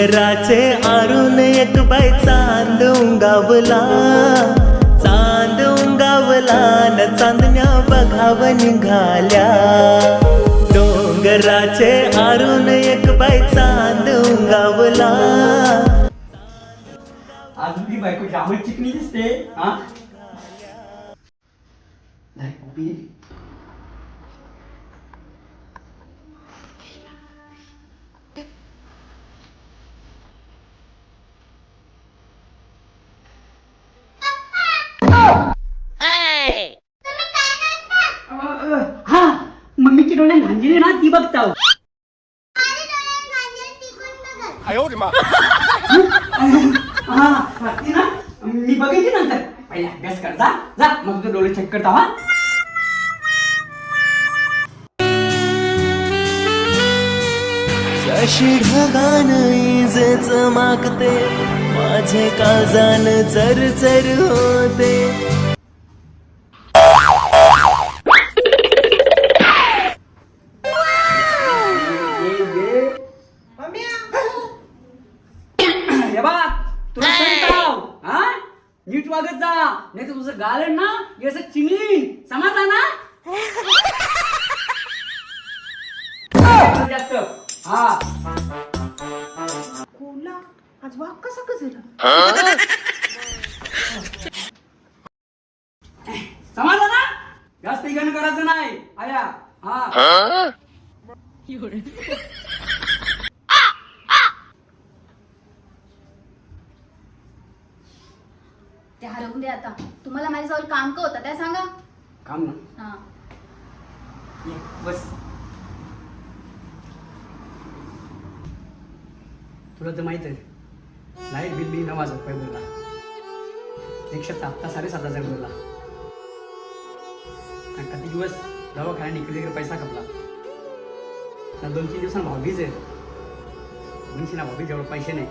डोंगराचे आरून एक बाई चांद उंगावला. चांद उंगावला न चांदण्या बघाव निघाल्या डोंगराचे आरून एक बाई चांद उंगावला. आज तुझी बायको जामच चिकनी दिसते हा? नाही, मम्मीची ना ती बघताव हो. हा. ती ना मी बघायची नंतर. पहिले अभ्यास कर जा जा. मग तू डोळे चेक करता हा. अशी ढगान इजेच मागते माझे काजान चर चर होते. ते हरवून दे आता. तुम्हाला माझ्याजवळ काम का होतं? त्या सांगा. काम ना. हा. ये, बस. तुला तर माहीत आहे. लाइट बिल मी नऊ हजार रुपये भरला. रिक्षाचा हप्ता साडेसात हजार आणि काही दिवस दवाखान्यात इकडे तिकडे पैसा खपला. ना दोन तीन दिवसांना भाभीच आहे. म्हणशी ना भाभी जवळ पैसे नाही.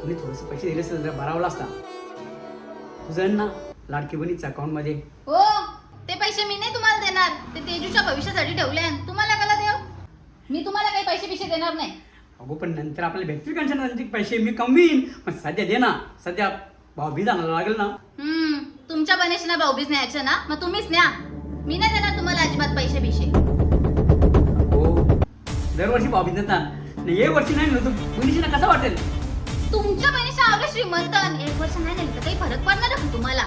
तुम्ही थोडेसे पैसे दिले असते जर भरावला असता तुझं ना लाडकी बहिणीच्या अकाउंटमध्ये हो ते पैसे मी नाही तुम्हाला देणार. ते तेजूच्या भविष्यासाठी ठेवले. तुम्हाला कला देव? मी तुम्हाला काही पैसे पिशे देणार नाही. अगो पण नंतर आपल्याला भेटतील का नंतर पैसे? मी कमवीन पण सध्या दे ना. सध्या भाऊ जाणार लागेल ना. हम्म तुमच्या बनेश ना भाऊबीज न्यायचं ना? मग तुम्हीच न्या. मी नाही देणार तुम्हाला अजिबात पैसे पिशे हो दरवर्षी भाऊ देतात. नाही एक वर्षी नाही ना कसं वाटेल? तुमच्या बहिणीच्या आवडे श्रीमंत आणि एक वर्ष नाही नेलं तर काही फरक पडणार का तुम्हाला?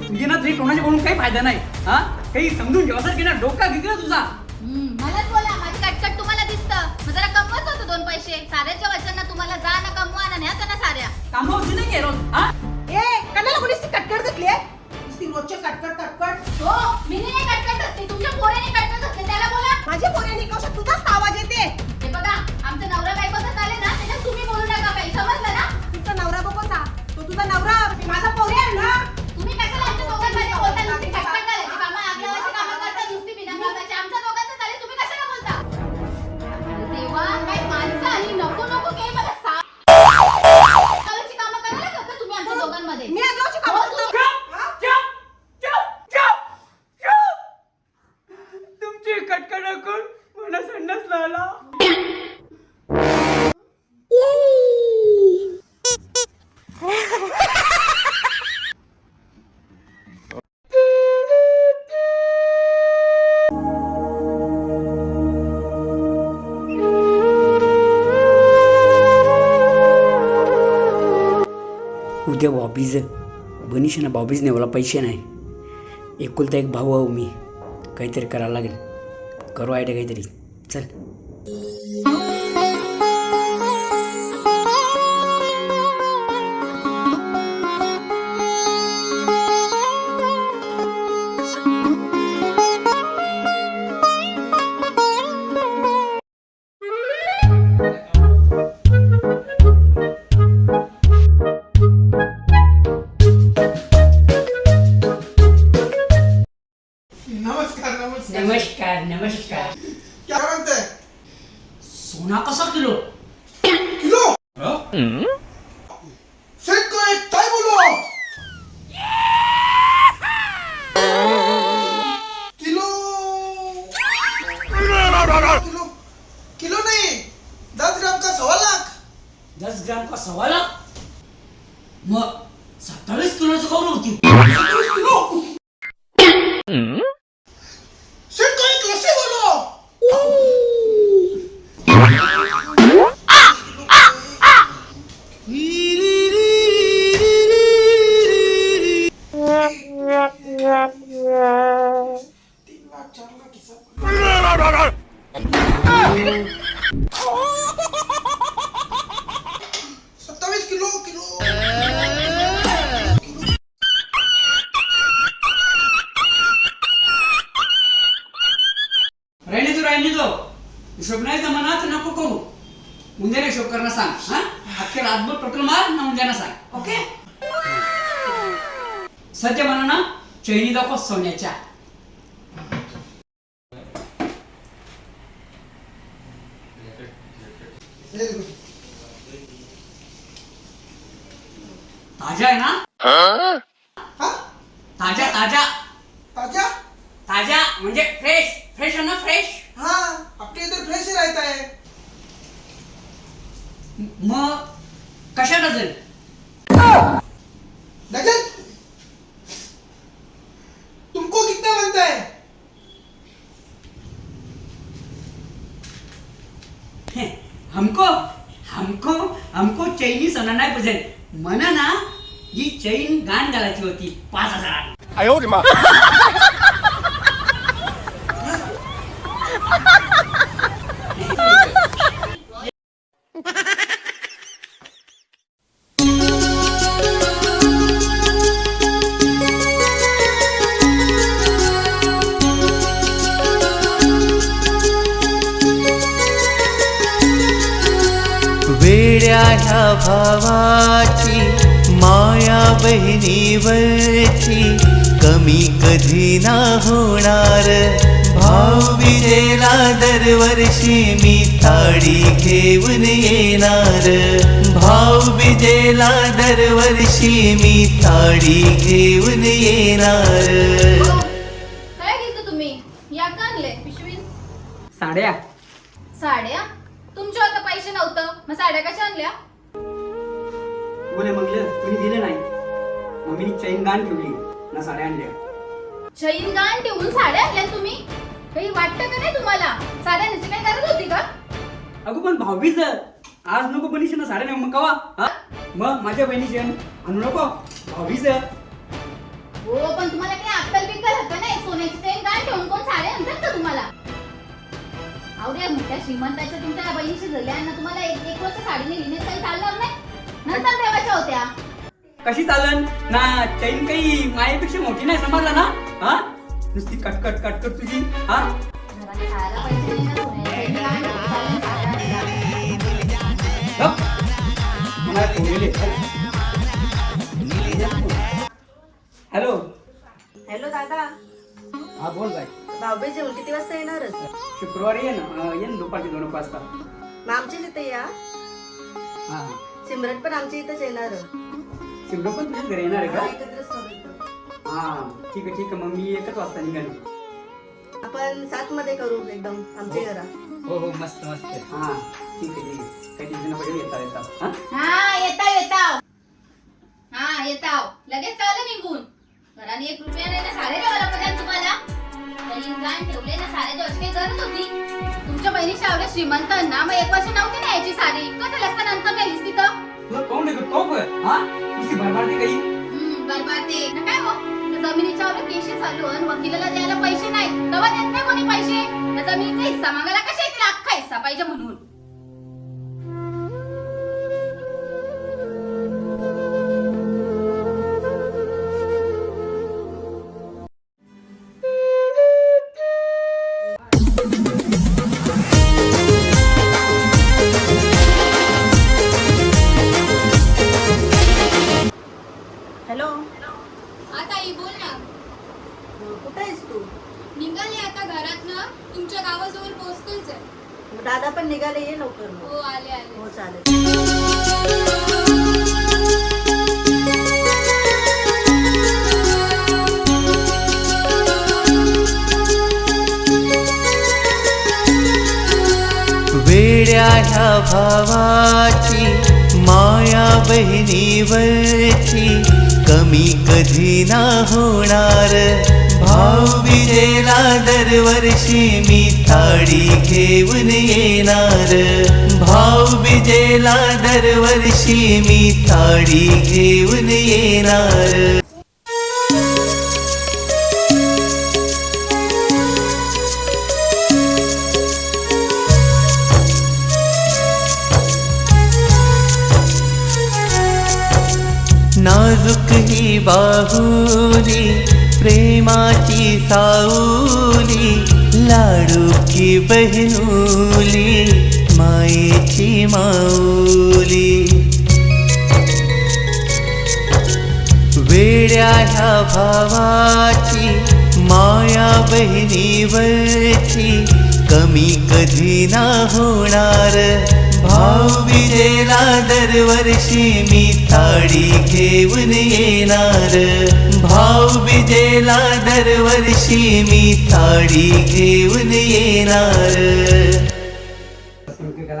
तुझी ना तुझी कोणाच्या बोलून काही फायदा नाही हा? काही समजून की ना डोका घेतला तुझा. हम्म, मलाच बोला माझी कटकट तुम्हाला दिसतं. मग जरा कमवत होतं दोन पैसे. साऱ्याच्या वचन तुम्हाला जा ना कमवा ना न्या ना साऱ्या. कामावरती नाही रोज हा? ए कणाला कोणी कटकट घातली नुसती रोजचे कटकट कटकट. हो मी नाही कटकट घातली तुमच्या पोऱ्याने कटकट घातली त्याला बोला. माझ्या पोऱ्याने कशा तुझाच तो तुझा नवरा माझा पोऱ्या बॉबीज बनीश ना बॉबीज नाही मला पैसे नाही. एकुलता एक भाऊ आहो मी. काहीतरी करायला लागेल. करू आयडिया काहीतरी. चल. किलो किलो नहीं. दस ग्राम का सवा लाख? दस ग्राम का सव्वा लाख? मग सत्तावीस किलोचं कौन होती. राहिली तू हिशोब नाही नको करू. उद्याला हिशोब करणं सांग हा? अख्खे रातभर टोटल मार ना उद्याला सांग. ओके. सध्या म्हणा ना चैनी दाखव सोन्याच्या ताज्या आहे ना हाँ ताज्या ताज्या ताजा ताज्या म्हणजे फ्रेश फ्रेश आहे ना फ्रेश हाँ आपके इधर फ्रेश ही रहता है मग कशा डझन डजन तुमको कितना बनता है हे, हमको हमको हमको चैनी सोना नाही पाहिजे म्हणा ना ही चैन गाण घालायची होती पाच हजार बहिणीवरची कमी कधी ना होणार. भाऊ विजेला दरवर्षी मी थाळी घेऊन येणार. भाऊ बिजेला दरवर्षी मी थाळी घेऊन येणार. काय घेतलं तुम्ही? या का आणले पिशवीत? साड्या. साड्या? तुमच्या आता पैसे नव्हतं. मग साड्या कशा आणल्या? बोले मगलं तुम्ही दिलं नाही? मम्मीने चैन गाण ठेवली ना साड्या आणल्या? चैन गाण ठेवून साड्या आणल्या तुम्ही? काही वाटतं का नाही तुम्हाला? साड्या नेची काही गरज होती का? अगो पण भाऊबीज आज नको बनीशी ना साड्या नाही मग कवा? हा? मग माझ्या बहिणीची आणू नको भाऊबीज. हो पण तुम्हाला काही अक्कल बिक्कल हक्क नाही? सोन्याची चैन गाण ठेवून कोण साड्या आणतात का तुम्हाला? आवड्या मोठ्या श्रीमंताच्या तुमच्या बहिणीशी झाल्या आणि तुम्हाला एक एक वर्ष साडी नेली नाही काही चालणार नाही? नंतर ठेवायच्या होत्या. कशी चालन? ना चैन काही मायेपेक्षा मोठी नाही समजला ना? हा? नुसती कटकट कटकट तुझी हा? हॅलो. हॅलो दादा. हा बोल बाय भाऊबीज जेवण किती वाजता येणारच? शुक्रवारी ये ना. ये ना दुपारची दोन एक वाजता. मग आमच्याच इथे या. हा. हा. सिमरन पण आमच्या इथंच येणार. शिमडो पण तुझ्या घरी येणार आहे का? एकत्रच करू. इथं. हा ठीक आहे ठीक आहे. मग मी एकच वाजता निघालो. आपण सात मध्ये करू एकदम आमच्या घरा हो हो मस्त मस्त. हा ठीक आहे ठीक आहे. काही टेन्शन नको घेऊ, येता येता. हा? हा येताव येताव हा येताव लगेच चालू निघून. घराने एक रुपया नाही ना साडे ठेवायला पाहिजे तुम्हाला. गाण ठेवले ना साडे ठेवायची काही गरज होती. तुमच्या बहिणीच्या आवडे श्रीमंतांना मग एक वर्ष नव्हती ना याची साडी. कसं असता नंतर नेलीस तिथं. तुला कोण तो पण. हा? नुसती भरभारते काही? हम्म, ना काय हो? त्या जमिनीच्या आवडे केशी चालू आणि वकिलाला द्यायला पैसे नाही तेव्हा देत नाही कोणी पैसे? त्या जमिनीचा हिस्सा मागायला कशा येतील अख्खा हिस्सा पाहिजे म्हणून? कधी ना होणार. भाऊबीजेला दरवर्षी मी साडी घेऊन येणार. भाऊबीजेला दरवर्षी मी साडी घेऊन येणार. नाजूक ही बाहुली प्रेमाची साऊली लाडूकी बहिनुली मायेची माऊली. वेड्या ह्या भावाची माया बहिणीवरची कमी कधी ना होणार. भाऊ विजेला दरवर्षी मी साडी घेऊन येणार. भाऊ बिजेला दरवर्षी मी साडी घेऊन येणार.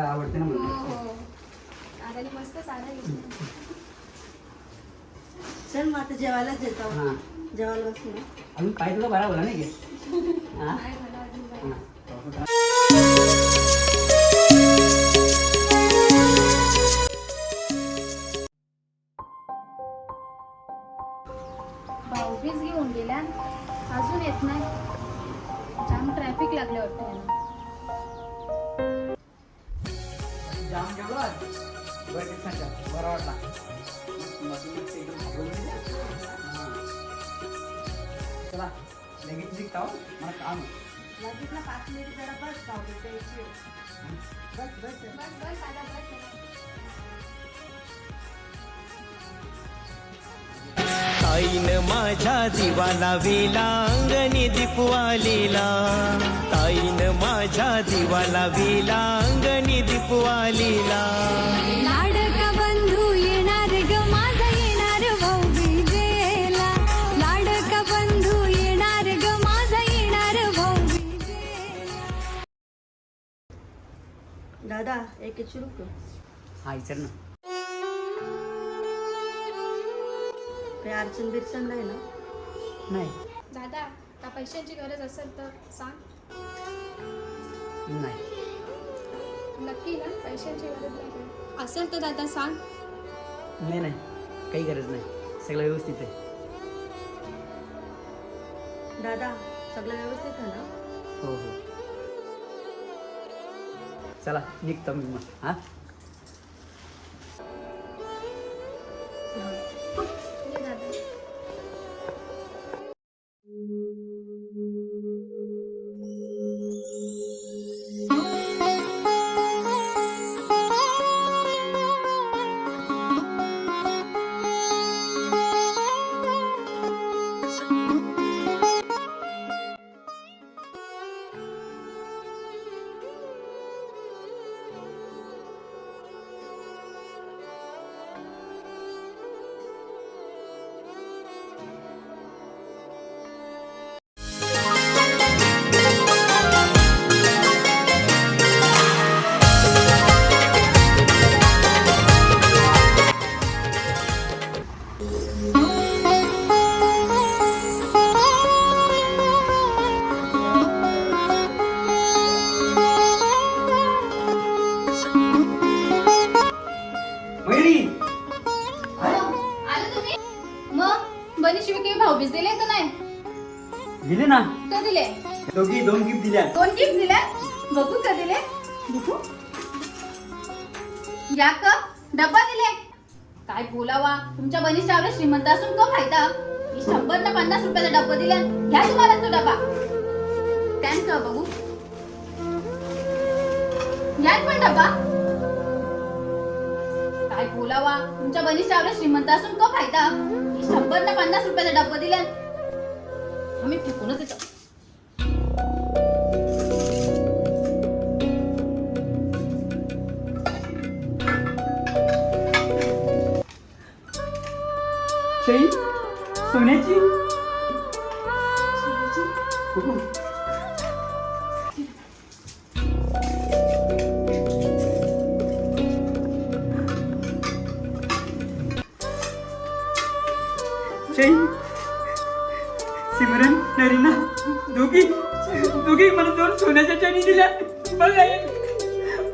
आवडते ना हो हो. चल मग आता जेवायलाच येतो जेवायला बस ना. अजून काय तुला बरा बोला नाही गेल्या. अजून येत नाही. जाम ट्रॅफिक लागले वाटतं जाम बरं वाटला. चला लगेच शिकता हो. मला काम. लगेच ना पाच मिनिट जरा बस प्यायची बस बस बस बस बस. ताईन माझ्या दिवाला वेला अंगणी दीपवालीला. ताईन माझ्या दिवाला वेला अंगणी दीपवालीला. लाडका बंधू येणार ग माझा येणार भाऊ बिजेला लाडका बंधू येणार ग माझा येणार भाऊ दादा एक कर हां विचार ना. काही अडचण बिरचण नाही ना? नाही. दादा का पैशांची गरज असेल तर सांग. नाही. नक्की ना पैशांची गरज नाही? असेल तर दादा सांग. नाही नाही. काही गरज नाही. सगळं व्यवस्थित आहे. दादा सगळं व्यवस्थित आहे ना? हो हो. चला निघतो मी मग. हां? काही भाऊबीज दिले तर नाही? दिले ना. का दिले? दोघी दोन गिफ्ट दिल्या दोन गिफ्ट दिले? बघू का दिले? बघू. या का? डब्बा दिले. काय बोलावा? तुमच्या बनीच्या आवडे श्रीमंत असून तो फायदा. मी शंभर ना पन्नास रुपयाचा डब्बा दिला घ्या तुम्हाला तो डब्बा. कर बघू? घ्या पण डब्बा. काय बोलावा? तुमच्या बनीच्या आवडे श्रीमंत असून तो फायदा. शंभर ना पन्नास रुपयाचा डब्बा दिला आम्ही फेकूनच येतो शाई सोन्याची? दिल्या बघ आई.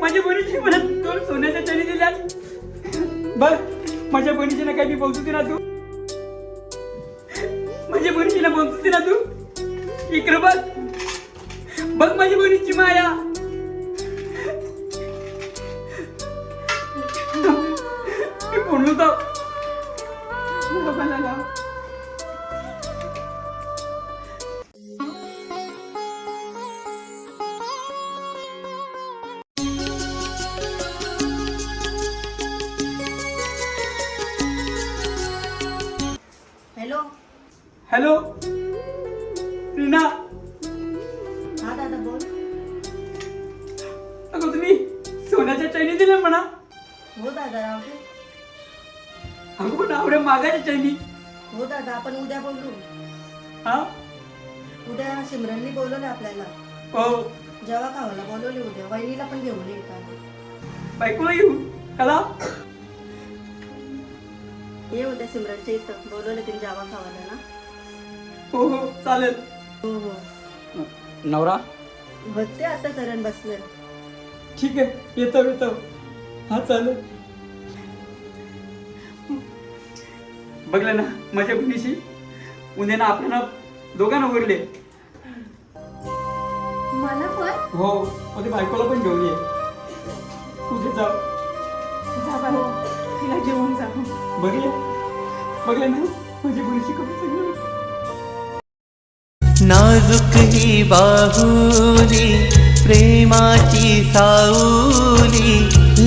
माझ्या बहिणीची मला दोन सोन्याच्या चणी दिल्या बघ माझ्या बहिणीची ना काही मी बघतो ना तू. हॅलो? रीना? हा दादा बोल. अगं तुम्ही सोन्याच्या चैनी दिल्या म्हणा. हो दादा राहू दे. अगं पण आवड्या मागाच्या चैनी. हो दादा आपण उद्या बोलू. हा? उद्या सिमरननी बोलवलं आपल्याला. हो. जेव्हा खावायला बोलवले उद्या. वहिनीला पण घेऊन ये का बायकोला येऊ कला? ये उद्या सिमरनच्या इथं. बोलवलं तिने जेव्हा खावायला ना. हो हो चालेल. हो हो. नवरा? बघते आता करण बसलं. ठीक आहे येतो येतो. हा चालेल. बघलं ना माझ्या बहिणीशी? उद्या ना आपल्याला दोघांना उरले मला पण? हो उद्या बायकोला पण घेऊन ये. उद्या जा. जा बाबा तिला जेवून जा. आहे. बघलं ना माझ्या बहिणीशी कमी चांगली नाजूक ही बाहुली प्रेमाची साऊली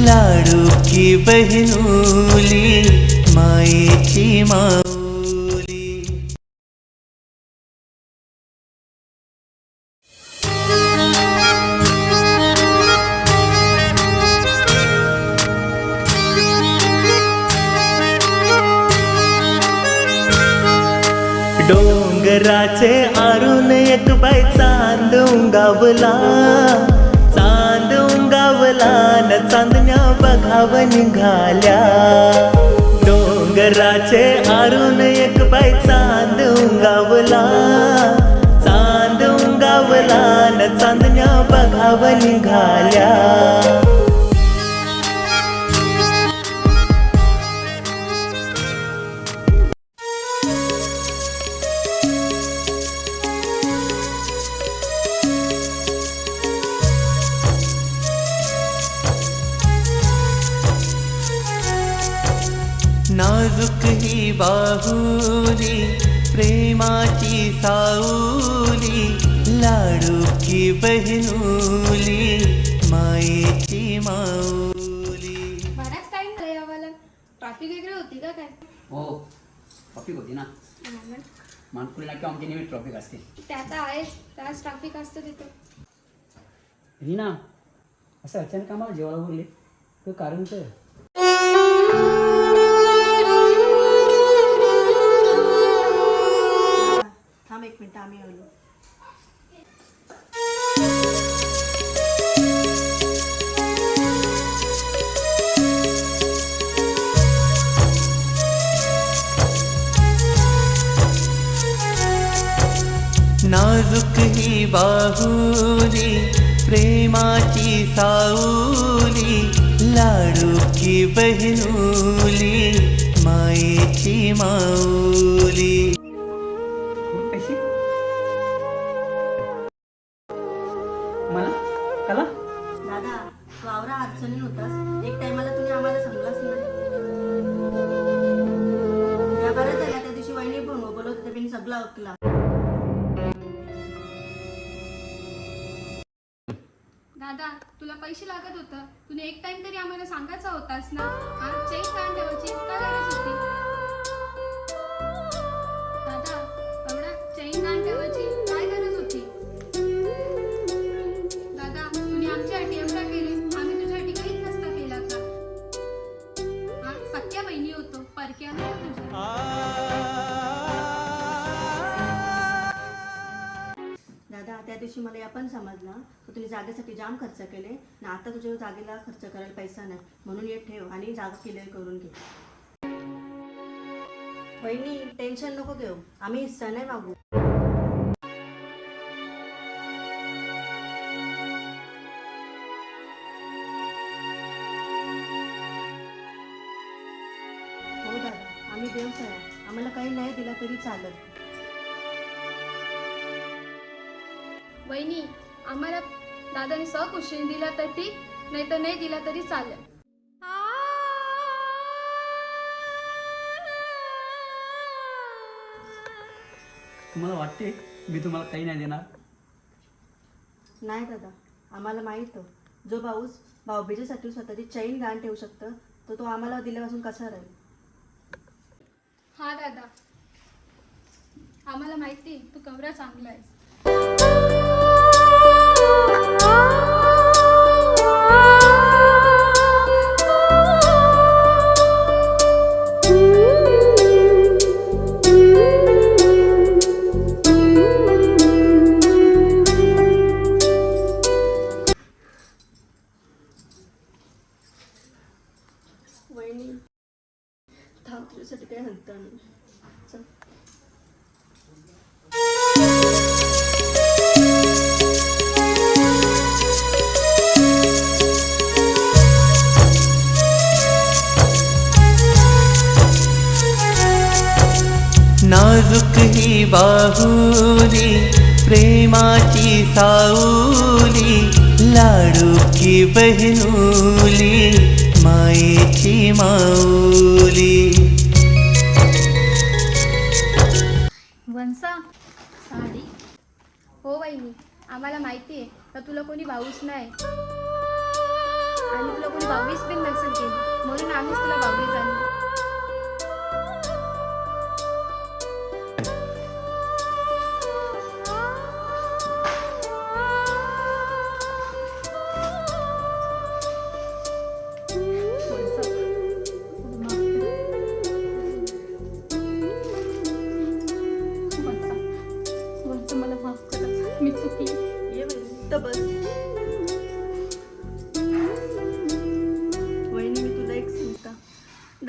लाडूकी बहिनुली मायेची माऊली डोंगराचे आरून एक बाय चांद उंगावला. चांद उंगावला न चांदण्या बघाव निघाल्या. डोंगराचे आरून एक बाय चांद उंगावला. चांद उंगावला न चांदण्या बघाव निघाल्या. नाजूक ही बाहुली प्रेमाची साऊली लाडूकी बहिनुली मायेची माऊली. बराच टाइम झाला यावाला ट्रॅफिक वगैरे होती का काय? हो ट्रॉफिक होती ना. मानकुली नाक्या आमची नेहमी ट्रॉफिक असते. ते आता आहेच त्याच ट्रॅफिक असतं तिथे. रीना असं अचानक आम्हाला जेवायला बोलले. तर कारण तर थांब एक मिनिट आम्ही आलो नाजूक ही बाहुली प्रेमाची साऊली लाडूकी बहिनुली मायेची माऊली. होतं. एक टाइम तरी आम्हाला सांगायचा होतास ना? हा? चेन काढून ठेवायची काय गरज होती दिवशी मला या पण समजलं तर तुम्ही जागेसाठी जाम खर्च केले ना आता तुझ्या जागेला खर्च करायला पैसा नाही. म्हणून ये ठेव आणि जागा क्लिअर करून घे. बहिणी टेन्शन नको घेऊ. आम्ही हिस्सा नाही मागू हो दादा आम्ही देवसाय आम्हाला काही नाही दिला तरी चालत वहिनी आम्हाला दादाने सकुशीने दिला तर ठीक नाही तर नाही दिला तरी चालेल. तुम्हाला वाटते मी तुम्हाला काही नाही देणार? नाही दादा आम्हाला माहीत हो जो पाऊस भाऊबीजेसाठी स्वतःची चैन गाण ठेवू शकतं तो तो आम्हाला दिल्यापासून कसा राहील? हा दादा. आम्हाला माहिती तू कवरा चांगला आहेस. वहिनी माऊली वंसा साडी। हो वहिनी आम्हाला माहिती आहे का तुला कोणी भाऊच नाही? आणि तुला कोणी भाऊवीस पण नसेल केली. म्हणून आम्हीच तुला भाऊवीस आणली.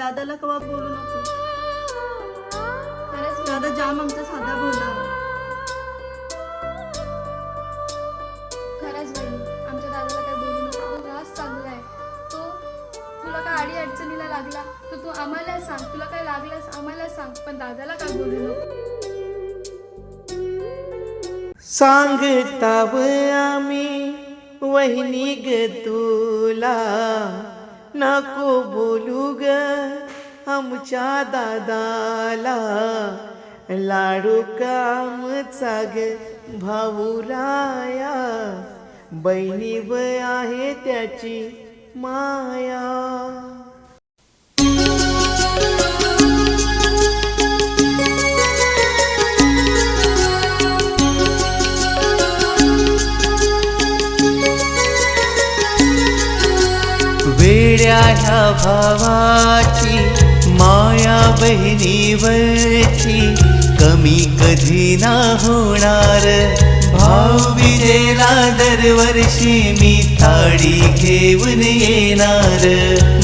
दादाला कवा बोलू नको. खरंच दादा जाम आमचा साधा बोला खरंच बहिणी आमच्या दादाला काय बोलू नको. तो रास चांगला आहे. तो तुला काय अडचणीला लागला तर तू आम्हाला सांग. तुला काय लागलास आम्हाला सांग. पण दादाला काय बोलू नको. सांगताव आम्ही वहिनी ग तुला. नको बोलू ग आमच्या दादाला. लाडू कामचा ग भाऊराया बहिणी व आहे त्याची माया. माझ्या भावाची माया बहिणीवरची कमी कधी ना होणार. भाऊ विजेला दरवर्षी मी साडी घेऊन येणार.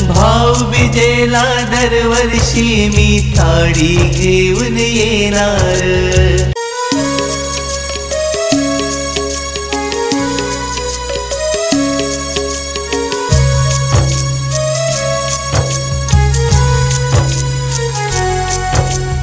भाऊ विजेला दरवर्षी मी साडी घेऊन येणार.